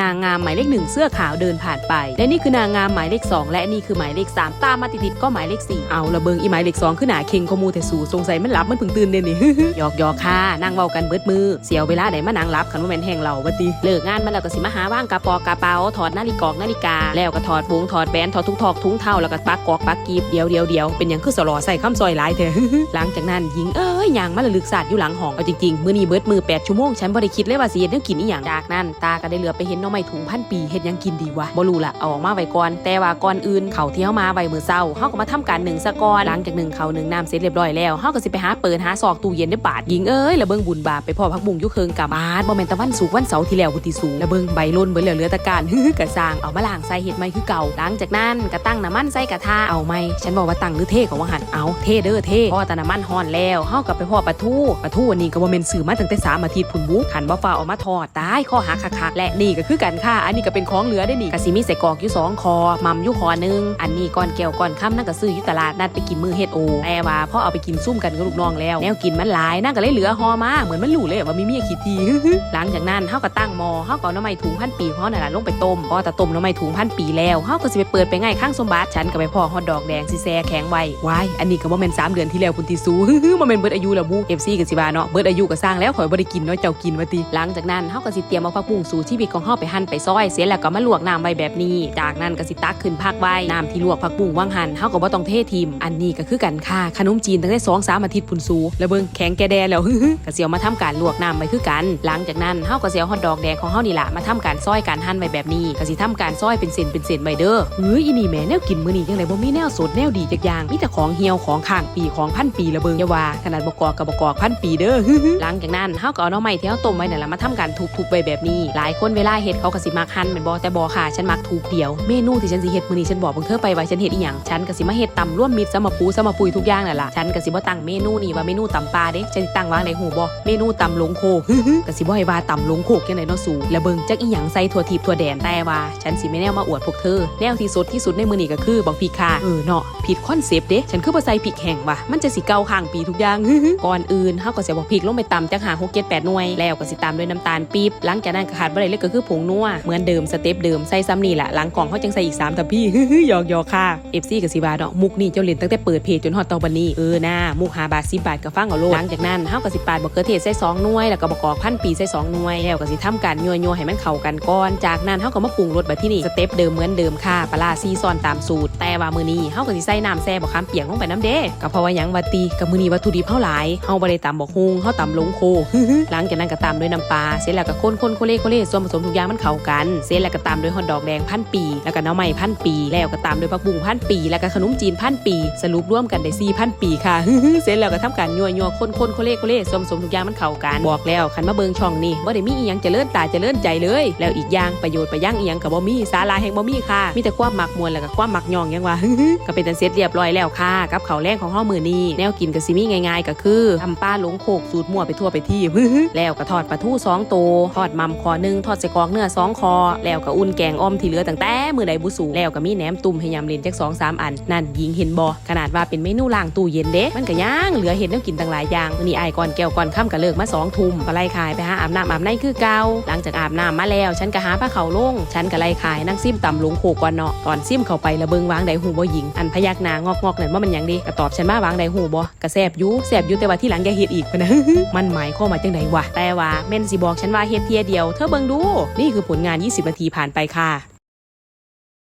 นางงามหมายเลขหนึ่งเสื้อขาวเดินผ่านไป และนี่คือนางงามหมายเลขสองและนี่คือหมายเลขสามตามมาติดๆก็หมายเลขสี่เอาละเบิงอีหมายเลขสองขึ้นหนาเค็งขมูแต่สูสงสัยมันหลับมันเพิ่งตื่นเด่นนี่หยอกหยอกค่ะนั่งเว้ากันเบิดมือ เสียวเวลาไหนมานั่งรับคันว่าแมนแห้งเราบัดติเลิกงานมาแล้วก็สิมาหาว่างกระปอกระเป๋าถอดนาฬิกอกนาฬิกา แล้วก็ถอดวงถอดแบนถอดทุกทอกทุงเท่าแล้วก็ปักกอกปักกีบเดียวเดียวเดียวเป็นหยังคือสลอใส่ข้ามซอยหลายเถอะหลังจากนั้นหญิงเอ้ยยางมาละลึกศาสตร์อยู่หลังห้องเอาจริงๆมื้อนี้เบิดมือ8ชั่วโมงฉันบ่ได้คิดเลยว่าสิเฮ็ดแนวกินอีหยังจากนั้นตาก็ได้เหลือไปเห็นน้อไม้ถุงพันปีเฮ็ดยังกินดีวะบ่รู้ละเอาออกมาไว้ก่อน แต่ว่าก่อนอื่นเขาวที่เฮามาไว้มื้อเช้าเฮาก็มาทำการหนึ่งซะก่อนหลังจากหนึ่งเขาหนึ่งน้ำเสร็จเรียบร้อยแล้วเฮาก็สิไปหาเปิดหาซอกตู้เย็นได้บาดหญิงเอ้ยแล้วเบิ่งบุญบาปไปพ่อพักบุงอยู่เคิงกับบาดบ่แม่นตะวันสุกวันเสาร์ที่แล้วพุทธิสูงแล้วเบิ่งใบล้นเบิดแล้วเหลือตะการฮือกะสร้างเอามาล้างใส่เฮ็ดใหม่คือเก่าหลังจากนั้นก็ตั้งน้ำมันใส่กระทะเอาไหมฉันบอกว่าตั้งหรือเทของว่าหันเอาเทเด้อเทพ่อต่น้ำมันฮ้อนแล้วเฮาก็ไปพ่อปลาทูปลาทูอันนี้ก็บ่แม่นซื้อมาตั้งแต่สามอาทิตย์พุ่นบุขันบ่ฟ้าเอามาทอดตายข้อหักคักๆและนี่ก็คืือกันค่ะ อันนี้ก็เป็นของเหลือได้นี่ก็สิมีใส่กอกอยู่สองคอมัมอยู่คอหนึง อันนี้ก้อนแก้วก้อนค่ำนั่นก็ซื้ออยู่ตลาดนัดไปกินมือเฮ็ดโอแต่ว่าพอเอาไปกินซุ่มกันกับลูกน้องแล้ว แนวกินมันหลายนั่นก็เลยเหลือหอมาเหมือนมันรู้เลยว่ามีเมียขี้ทีหลังจากนั้นเฮาก็ตั้งหม้อเฮาก็เอาน้ำไมันถุงพันปีของเฮานั่นล่ะลงไปต้มพอต่ต้มน้ำไมันถุงพันปีแล้วเฮาก็สิไปเปิดไปง่ายข้างสมบัติฉันก็ไปพ่อฮอดดอกแดงสิแซ่แข็งไว้ว้ายอันนี้ก็บ่แม่น3เดือนที่แล้วพุ่นติสูฮึๆบ่แม่นเบิดอายุแล้วบู FC ก็สิว่าเนาะเบิดอายุก็สร้างแล้วข่อยบ่ได้กินเนาะเจ้ากินว่าติหลังจากนั้นเฮาก็สิเตรียมเอาผักบุ้งสู่ชีวิตของเฮาไปหั่นไปซอย เสร็จแล้วก็มาลวกน้ำไว้แบบนี้ จากนั้นก็สิตักขึ้นพักไว้น้ำที่ลวกผักบุ้งว่างหั่นเฮาก็บ่ต้องเททิมอันนี้ก็คือกันค่ะขนมจีนตั้งแต่2 3อาทิตย์พุ่นสูแล้วเบิ่งแข็งแกแดแล้วก็เสิเอามาทำการลวกน้ำไว้คือกัน หลังจากนั้นเฮาก็สิเอาฮอทดอกแดงของเฮานี่ล่ะมาทำการซอยการหั่นไว้แบบนี้ก็สิทำการซอยเป็นเส้นเป็นเส้นไว้เด้อเฮ้ยอีนี่แม่แนวกินมื้อนี้จังไดบ่มีแนวสดแนวดีจักอย่างมีแต่ของเหี่ยวของข้างปีของพันปีละเบิงอย่าว่าขนาดบ่กอกกับบ่กอกพันปีเด้อหลังจากนั้นเฮาก็เอาหน่อไม้ที่เฮาต้มไว้นั่นล่ะมาทำการทุบๆไว้แบบนี้ หลายคนเวลาเฮ็ดดเขาก็สิมักหั่นแม่นบ่แต่บ่ค่ะ ฉันมักทุบเดียว เมนูที่ฉันสิเฮ็ดมื้อนี้ฉันบอกเพิ่งเธอไปว่าฉันเฮ็ดอีหยังฉันก็สิมาเฮ็ดตำร่วมมิตรสมปูสมปุยทุกอย่างนั่นล่ะฉันก็สิบ่ตั้งเมนูนี้ว่าเมนูตำปลาเด้ฉันตั้งว่าในหูบ่เมนูตำหลงโคกก็สิบ่ให้ว่าตำหลงโคกจังไดเนาะสูแล้วเบิ่งจักอีหยังใส่ถั่วทิพย์ถั่วแดนแต่ว่าฉันสิไม่แนวมาอวดพวกเธอแนวที่สุดที่สุดในมื้อนี้ก็คือบักพริกค่ะเออเนาะผิดคอนเซปต์เด้ฉันคือบ่ใส่พริกแห้งว่ะมันจะสิเก่าข้างปีทุกอย่างก่อนอื่นเฮาก็สิเอาบักพริกลงไปตำจักหา6 7 8หน่วยแล้วก็สิตามด้วยน้ำตาลปี๊บหลังจากนั้นก็ขาดบ่ได้เลยก็คือผงนัวเหมือนเดิมสเต็ปเดิมใส่ซ้ำนี่แหละหลังกล่องเฮาจังใส่อีก3ทัพพี่หยอกยอกค่ะ FC ก็สิว่าเนาะมุกนี่เจ้าเล่นตั้งแต่เปิดเพจจนฮอดตอบัดนี้เออหน่ามุก5บาท10บาทก็ฟังเอาโลดหลังจากนั้นเฮาก็สิปาดบักเขือเทศใส่สองหน่วยแล้วก็บักกอกพันปีใส่สองหน่วยแล้วก็สิทำการยัวๆให้มันเข้ากันก่อนจากนั้นเฮาก็มาปรุงรสแบบที่นี่สเต็ปเดิมเหมือนเดิมค่ะปลาซีซอนตามสูตร แต่ว่ามือนี้เฮาก็สิใส่น้ำแซ่บักขามเปียกลงไปน้ำเด้ก็เพราะว่ายังว่าติกับมือนี้วัตถุดิบเฮาหลายเฮาบ่ได้ตำบักฮุงเฮาตำลงโคหลังจากนั้นก็ตามด้วยน้ำปลาเสร็จแล้วก็คนคนๆโคเล่โคเล่ส่วนผสมทุกอย่างมันเข้ากันเสร็จแล้วก็ตามด้วยฮอทดอกแดงพันปี แล้วก็น้ำไม้พันปี แล้วก็ตามด้วยผักบุ้งพันปี แล้วก็ขนมจีนพันปี สรุปร่วมกันได้สี่พันปีค่ะเสร็จแล้วก็ทำการยัวยัวคนคนโคเล่โคเล่ส่วนผสมทุกอย่างมันเข้ากันบอกแล้วคันมาเบิงช่องนี่บ่ได้มีอีหยังจะเจริญตาจะเจริญใจเลย แล้วอีกอย่างประโยชน์ประยั่งอีหยังกับบ่มีสาระแห่งบ่มีค่ะมีแต่ความหมักมวลแล้วก็ความหมักย่องยังว่าก็เป็นตันเสร็จเรียบร้อยแล้วค่ะกับข้าวแรงของเฮามื้อนี้แนวกินก็สิมี่ง่ายๆ ก็คือทำปลาหลงโขกสูตรมั่วไปทั่วไปที่แล้วก็ทอดปลาทูสองตัวทอดมัมคอหนึ่งทอดใส่กอกเนื้อสองคอ แล้วก็อุ่นแกงอ้อมที่เหลือตั้งแต่มือใดบุสูแล้วก็มีแหนมตุ่มให้ยำเลนจักสองสามอัน นั่นยิงเห็นบ่ขนาดว่าเป็นเมนูล้างตู้เย็นเด้มันก็ย่างเหลือเห็นแนวกินตั้งหลายอย่างนี้อายก่อนแก้วก่อนค่ำก็เลิกมาสองทุ่มก็ไล่ขายไปหาอาบน้ำอาบในคือเกาหลังจากอาบน้ำมาแล้ว ฉันก็หาผ้าเขาวลงฉันก็ไล่ขายนั่งซิมต่ำลงโขก่อนเนาะตอนซิมเข้าไประเบิงวางใดหูบ่หญิงอันพยักหน้างอกๆนั่นว่ามันยังดีก็ตอบฉันมาวางใดหูบ่ก็แซบยู่แซบยู่แต่ว่าที่หลังอย่าเฮ็ดอีกพนะมันหมายข้อมาจังไดวะแต่ว่าแม่นสิบอกฉันว่าเฮ็ดเทียเดียวเธอเบิ่งดูนี่คือผลงาน 20 นาทีผ่านไปค่ะ